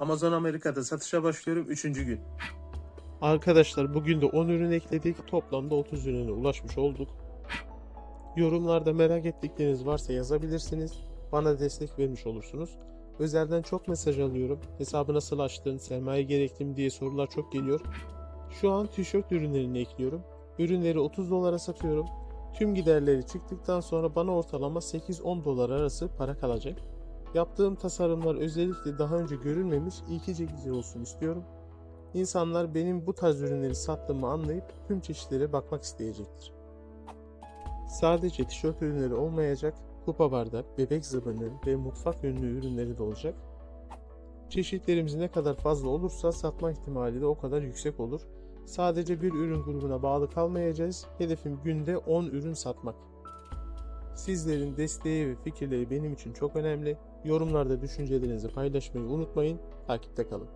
Amazon Amerika'da satışa başlıyorum 3. gün. Arkadaşlar bugün de 10 ürün ekledik. Toplamda 30 ürüne ulaşmış olduk. Yorumlarda merak ettikleriniz varsa yazabilirsiniz. Bana destek vermiş olursunuz. Özelden çok mesaj alıyorum. Hesabı nasıl açtın, sermaye gerekli mi diye sorular çok geliyor. Şu an tişört ürünlerini ekliyorum. Ürünleri 30 dolara satıyorum. Tüm giderleri çıktıktan sonra bana ortalama 8-10 dolar arası para kalacak. Yaptığım tasarımlar özellikle daha önce görülmemiş ilki çekici olsun istiyorum. İnsanlar benim bu tarz ürünleri sattığımı anlayıp tüm çeşitlere bakmak isteyecektir. Sadece tişört ürünleri olmayacak, kupa bardak, bebek zıbını ve mutfak ürünü ürünleri de olacak. Çeşitlerimiz ne kadar fazla olursa satma ihtimali de o kadar yüksek olur. Sadece bir ürün grubuna bağlı kalmayacağız. Hedefim günde 10 ürün satmak. Sizlerin desteği ve fikirleri benim için çok önemli. Yorumlarda düşüncelerinizi paylaşmayı unutmayın. Takipte kalın.